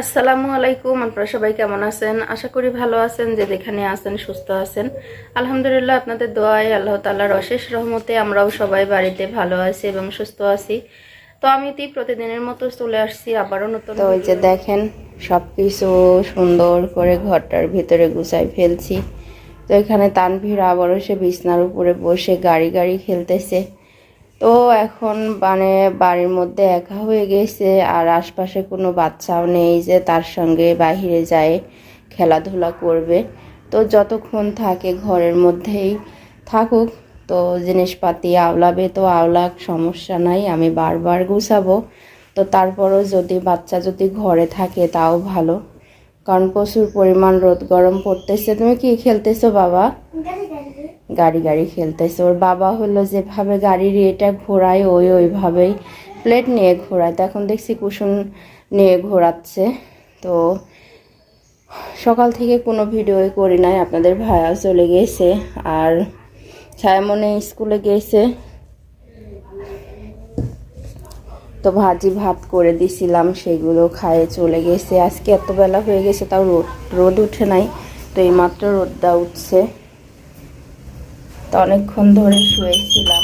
আসসালামু আলাইকুম আপনারা সবাই কেমন আছেন? আশা করি ভালো আছেন যে যেখানে আছেন সুস্থ আছেন। আলহামদুলিল্লাহ আপনাদের দোয়ায় আল্লাহ তাল্লাহর অশেষ রহমতে আমরাও সবাই বাড়িতে ভালো আছি এবং সুস্থ আছি। তো আমি তি প্রতিদিনের মতো চলে আসছি আবারও নতুন তো ওই যে দেখেন সব কিছু সুন্দর করে ঘরটার ভিতরে গুছাই ফেলছি। তো এখানে তানভীর আবারও সে বিছনার উপরে বসে গাড়ি গাড়ি খেলতেছে। তো এখন মানে বাড়ির মধ্যে একা হয়ে গেছে আর আশপাশে কোনো বাচ্চাও নেই যে তার সঙ্গে বাইরে যায়, খেলাধুলা করবে। তো যতক্ষণ থাকে ঘরের মধ্যেই থাকুক, তো জিনিসপাতি আওলাবে তো আওলাক, সমস্যা নাই, আমি বারবার গুছাবো। তো তারপরও যদি বাচ্চা যদি ঘরে থাকে তাও ভালো। কারণ প্রচুর পরিমাণ রোদ, গরম পড়তেছে। তুমি কি খেলতেছো, বাবা? গাড়ি গাড়ি খেলতেছে। ওর বাবা হলো যেভাবে গাড়ির এটা ঘোরায় ওই ওইভাবেই প্লেট নিয়ে ঘোরায়। তো এখন দেখছি কুসুম নিয়ে ঘোরাচ্ছে। তো সকাল থেকে কোনো ভিডিওই করি নাই। আপনাদের ভাইয়া চলে গেছে। আর ছায়ামনে স্কুলে গেছে। তো ভাজি ভাত করে দিছিলাম, সেগুলো খায়ে চলে গেছে। আজকে এত বেলা হয়ে গেছে, তাও রোদ রোদ উঠে নাই, তো এইমাত্র রোদটা উঠছে। তো অনেকক্ষণ ধরে শুয়েছিলাম।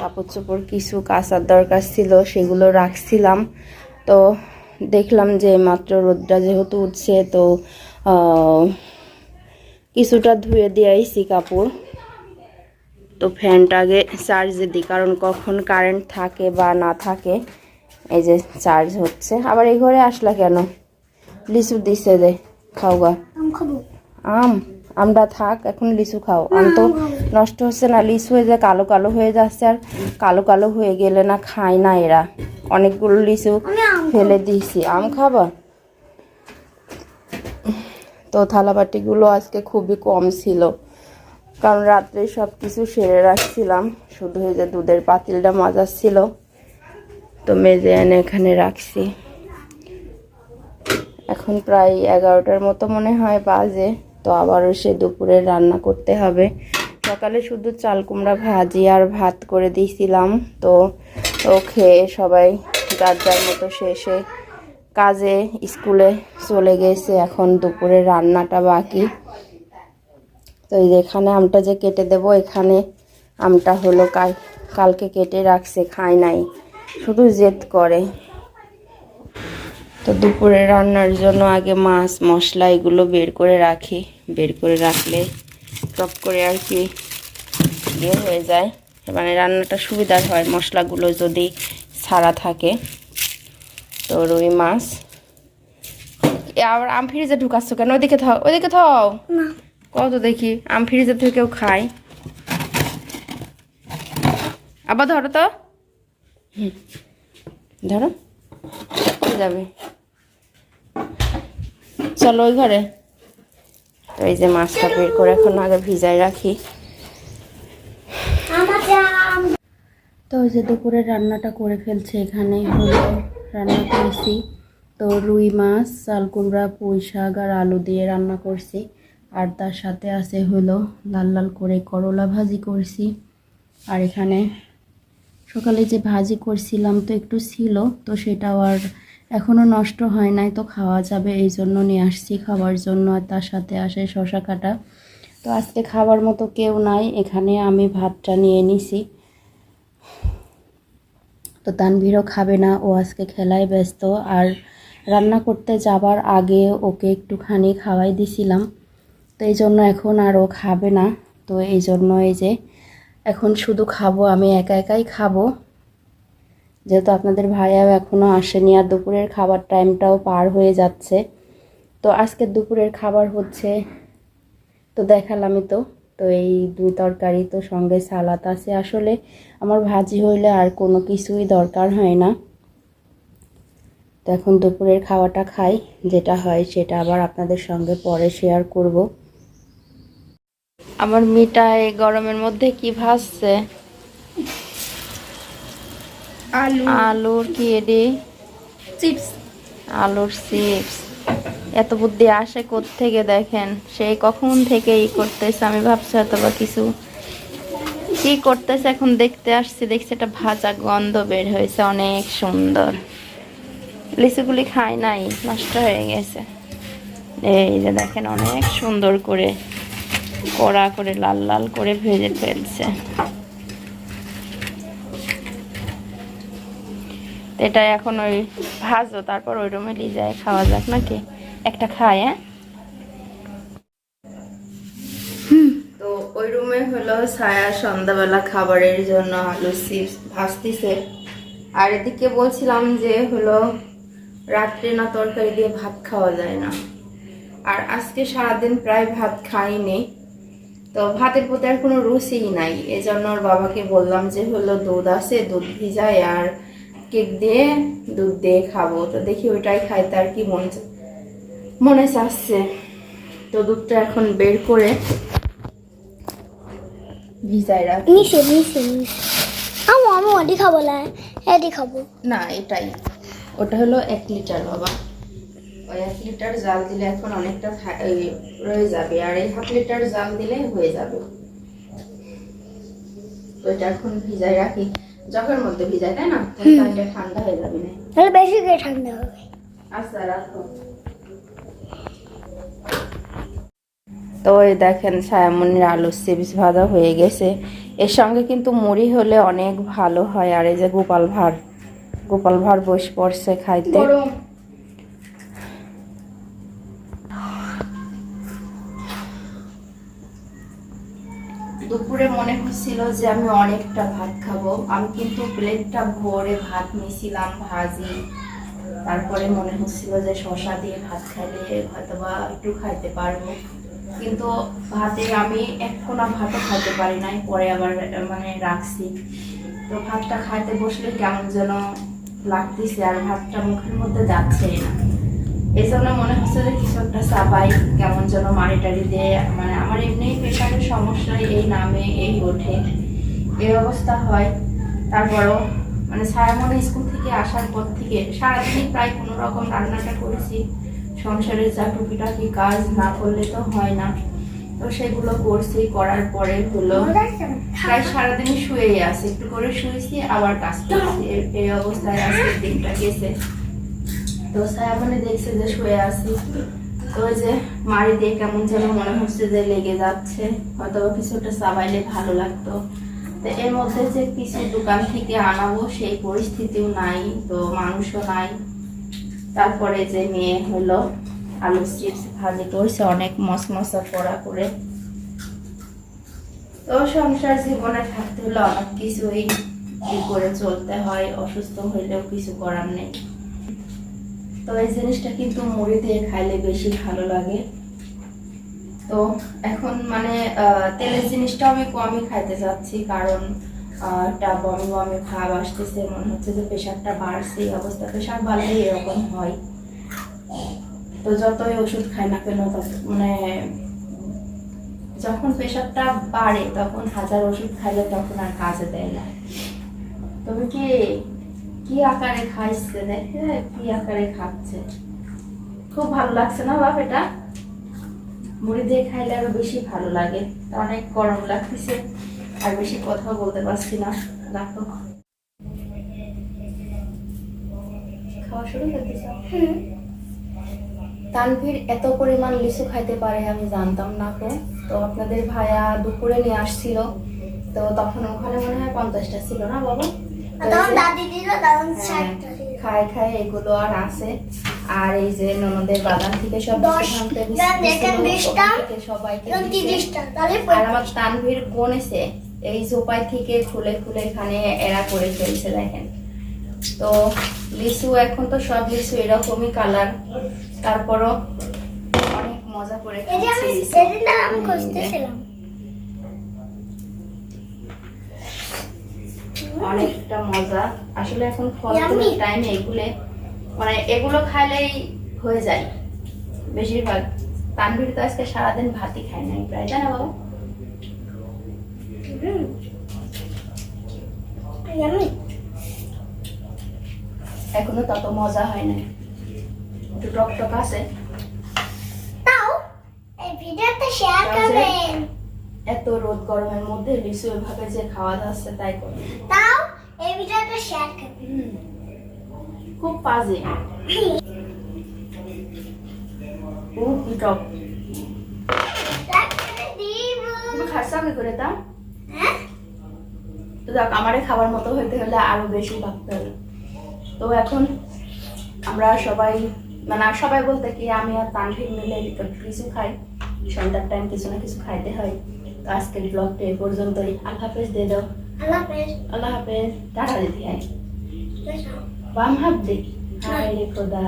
কাপড় চোপড় কিছু কাঁচার দরকার ছিল, সেগুলো রাখছিলাম। তো দেখলাম যে মাত্র রোদটা যেহেতু উঠছে, তো কিছুটা ধুয়ে দিয়ে আইছি কাপড়। তো ফ্যানটা আগে চার্জে দিই কারণ কখন কারেন্ট থাকে বা না থাকে এই যে চার্জ হচ্ছে। আবার এই ঘরে আসলা কেন? লিচু দিছে দে খাও গা। আম আমরা থাক এখন লিচু খাও। আম তো নষ্ট হচ্ছে না লিচু হয়ে যায় কালো কালো হয়ে যাচ্ছে আর কালো কালো হয়ে গেলে না খায় না এরা। অনেকগুলো লিচু ফেলে দিয়েছি। আম খাবা? তো থালাবাটিগুলো আজকে খুবই কম ছিল। কারণ রাত্রে সব কিছু সেরে রাখছিলাম। শুধু এই যে দুধের পাতিলটা মাজাচ্ছিল তো মেজে এনে এখানে রাখছি। এখন প্রায় এগারোটার মতো মনে হয় বাজে। তো আবারও সে দুপুরে রান্না করতে হবে। সকালে শুধু চাল কুমড়া ভাজি আর ভাত করে দিয়েছিলাম। তো ও খেয়ে সবাই যার যার মতো শেষে কাজে, স্কুলে চলে গেছে। এখন দুপুরে রান্নাটা বাকি। তো এখানে আমটা যে কেটে দেব, এখানে আমটা হলো কাল, কালকে কেটে রাখছে, খায় নাই। শুধু জেদ করে। তো দুপুরে রান্নার জন্য আগে মাছ, মশলা এগুলো বের করে রাখি। বের করে রাখলে টপ করে আর কি ইয়ে হয়ে যায়। মানে রান্নাটা সুবিধার হয়, মশলাগুলো যদি ছাড়া থাকে। তো রুই মাছ। আবার আম ফ্রিজে ঢুকাচ্ছ কেন? ওইদিকে থাও ওইদিকে থাও। কত দেখি? আম ফ্রিজে থেকে কেউ খাই আবার ধরো তো। হুম। ধরো। যাবে। চলো ওই ঘরে। তো এই যে মাছটা বের করে এখন আগে ভিজাই রাখি। তো ওই যে দুপুরে রান্নাটা করে ফেলছে এখানে হলো রান্না করেছি। তো রুই মাছ চাল কুমড়া পুঁই শাক আর আলু দিয়ে রান্না করছি। আর তার সাথে আছে হলো লাল লাল করে করলা ভাজি করছি। আর এখানে সকালে যে ভাজি করছিলাম তো একটু ছিল, তো সেটাও আর এখনও নষ্ট হয় নাই, তো খাওয়া যাবে এই জন্য নিয়ে আসছি খাওয়ার জন্য। আর তার সাথে আসে শশা কাটা। তো আজকে খাবার মতো কেউ নাই, এখানে আমি ভাতটা নিয়ে নিছি। তো তানভীরও খাবে না, ও আজকে খেলায় ব্যস্ত। আর রান্না করতে যাবার আগে ওকে একটুখানি খাওয়াই দিছিলাম। তো এই জন্য এখন আর ও খাবে না। তো এই জন্য এই যে এখন শুধু খাব, আমি একা একাই খাব। যেহেতু আপনাদের ভাইয়াও এখনও আসেনি আর দুপুরের খাবার টাইমটাও পার হয়ে যাচ্ছে। তো আজকে দুপুরের খাবার হচ্ছে তো দেখালামই তো। তো এই দুই তরকারি তো সঙ্গে সালাদ আছে। আসলে আমার ভাজি হইলে আর কোনো কিছুই দরকার হয় না। তো এখন দুপুরের খাওয়াটা খাই, যেটা হয় সেটা আবার আপনাদের সঙ্গে পরে শেয়ার করব। আমার মিটা এই গরমের মধ্যে কি ভাসছে আলু। আলুর কি এডি? চিপস। আলুর চিপস। এত বুদ্ধি আসে থেকে দেখেন? সেই কখন থেকে ই করতেছে আমি ভাবছি হয়তো বা কিছু। কি করতেছে এখন দেখতে আসছি দেখছি একটা ভাজা গন্ধ বের হয়েছে অনেক সুন্দর। লিচুগুলি খায় নাই নষ্ট হয়ে গেছে। এই যে দেখেন অনেক সুন্দর করে কড়া করে, লাল লাল করে ভেজে ফেলছে। এটা এখন ওই ভাজো, তারপর ওই রুমে নিয়ে যায় খাওয়া যাক নাকি? একটা খায় হ্যাঁ? তো ওই রুমে হলো ছায়া সন্ধ্যাবেলা খাবারের জন্য আলু চিপস ভাজতেছে। আর এদিকে বলছিলাম যে হলো রাত্রে না তরকারি দিয়ে ভাত খাওয়া যায় না। আর আজকে সারাদিন প্রায় ভাত খাইনি। তো ভাতের প্রতি আর কোনো রুচিই নাই। এই জন্য ওর বাবাকে বললাম যে হলো দুধ আছে দুধ ভিজাই আর কেক দিয়ে দুধ দিয়ে খাব। তো দেখি ওইটাই খাইতে আর কি মন মনে চাচ্ছে। তো দুধটা এখন বের করে ভিজাই রাখি। নিচে নিচে নিচে। আমু খাব না এটি খাব। না এটাই। ওটা হলো এক লিটার বাবা। ওই এক লিটার জাল দিলে এখন অনেকটা রয়ে যাবে। আর এই হাফ লিটার জাল দিলে হয়ে যাবে। তো এটা এখন ভিজাই রাখি। জগের মধ্যে ভিজাই তাই না? তাহলে ঠান্ডা হয়ে যাবে না। তাহলে বেশি করে ঠান্ডা হবে। আচ্ছা রাখো। তো এই দেখেন ছায়ামনির আলু চিপস ভাজা হয়ে গেছে। এর সঙ্গে কিন্তু মুড়ি হলে অনেক ভালো হয়। আর এই যে গোপাল ভাঁড় গোপাল ভাঁড় বসে পড়ছে খাইতে। দুপুরে মনে হচ্ছিল যে আমি অনেকটা ভাত খাব। আমি কিন্তু প্লেটটা ভরে ভাত নিয়েছিলাম, ভাজি। তারপরে মনে হচ্ছিল যে শশা দিয়ে ভাত খাইলে হয়তো বা একটু খাইতে পারব। কিন্তু ভাতে আমি এক ভাতও খাইতে পারি নাই, পরে আবার মানে রাখছি। তো ভাতটা খাইতে বসলে কেমন যেন লাগতেছে আর ভাতটা মুখের মধ্যে যাচ্ছেই না। জন্য মনে হচ্ছে যে কিছু একটা চাপাই কেমন যেন মারি টাড়ি দিয়ে। মানে আমার এমনি প্রেশারের সমস্যা এই নামে, এই ওঠে। এই অবস্থা হয়। তারপরও মানে ছায়ামনে স্কুল থেকে আসার পর থেকে সারাদিনই প্রায় কোনো রকম রান্নাটা করেছি। সংসারের যা টুকিটাকি কাজ না করলে তো হয় না। তো সেগুলো করছি, করার পরে হলো প্রায় সারাদিনই শুয়েই আছে। একটু করে শুয়েছি, আবার কাজ করছি। এই অবস্থায় আজকের দিনটা গেছে। দেখছে যে শুয়ে আছি। তো যে মারি দিয়ে কেমন যেন মনে হচ্ছে যে লেগে যাচ্ছে। হয়তো কিছুটা চাবাইলে ভালো লাগতো। তো এর মধ্যে যে কিছু দোকান থেকে আনাবো, সেই পরিস্থিতিও নাই, তো মানুষও নাই। তারপরে যে মেয়ে হলো আলু চিপস ভাজি করছে, অনেক মশমশা করা করে। তো সংসার জীবনে থাকতে হলে অনেক কিছুই করে চলতে হয়, অসুস্থ হইলেও কিছু করার নেই। তো এই জিনিসটা কিন্তু মুড়ি দিয়ে খাইলে বেশি ভালো লাগে। তো এখন মানে তেলের জিনিসটা আমি কমই খাইতে চাচ্ছি কারণ একটা বমি বমি ভাব আসতেছে, মনে হচ্ছে যে প্রেশারটা বাড়ছে, এই অবস্থা। প্রেশার বাড়লে এরকম হয়। তো যতই ওষুধ খাই না কেন মানে যখন প্রেশারটা বাড়ে, তখন হাজার ওষুধ খাইলে তখন আর কাজে দেয় না। তবে কি কি আকারে খাইছে দেখে কি আকারে খাচ্ছে। খুব ভালো লাগছে না বাপ এটা? মুড়ি দিয়ে খাইলে আরও বেশি ভালো লাগে। অনেক গরম লাগতেছে আর বেশি কথা বলতে পারছি না। রাখো। খাওয়া শুরু তানভীর এত পরিমাণ লিচু খাইতে পারে আমি জানতাম না তো তো আপনাদের ভাইয়া দুপুরে নিয়ে আসছিল তো তখন ওখানে মনে হয় পঞ্চাশটা ছিল না বাবা? তখন হ্যাঁ, খায় এগুলো আর আছে। আর এই যে ননদের বাগান থেকে সব সবাইকে আর আমার তানভীর গনেছে এই জোপাই থেকে খুলে খুলে এখানে এরা করে ফেলছে দেখেন। তো লিচু এখন তো সব লিচু এরকমই কালার। তারপরও অনেক মজা করে এই আমি লিচু। আমি খুঁজতেছিলাম। অনেকটা মজা। আসলে এখন ফল Yummy. টাইম এগুলো মানে এগুলো খাইলেই হয়ে যায়। বেশিরভাগ। তানভীর তো আজকে সারাদিন ভাতই খায় নাই প্রায় তাই না বাবা এখনও তত মজা হয় নাই। একটু টক টক আছে। তাও এই ভিডিওটা শেয়ার করবেন। এত রোদ গরমের মধ্যে লিচু এভাবে যে খাওয়া যাচ্ছে তাই করে। তাও এই ভিডিওটা শেয়ার করবেন খুব বাজে ও কি টক। তুমি খাচ্ছ কি করে তা তো দেখ আমারে খাবার মতো হইতে হলে আরও বেশি ভাবতে হবে। তো এখন আমরা সবাই মানে সবাই বলতে কি আমি আর তানভীর মিলে একটু কিছু খাই। সন্ধ্যার টাইম কিছু না কিছু খাইতে হয়। তো আজকের ব্লগটা এ পর্যন্তই। আল্লাহ হাফেজ দিয়ে দাও। আল্লাহ হাফেজ। আল্লাহ হাফেজ। টাটা দিদি হ্যাঁ বাম হাত দেখি হায় খোদা।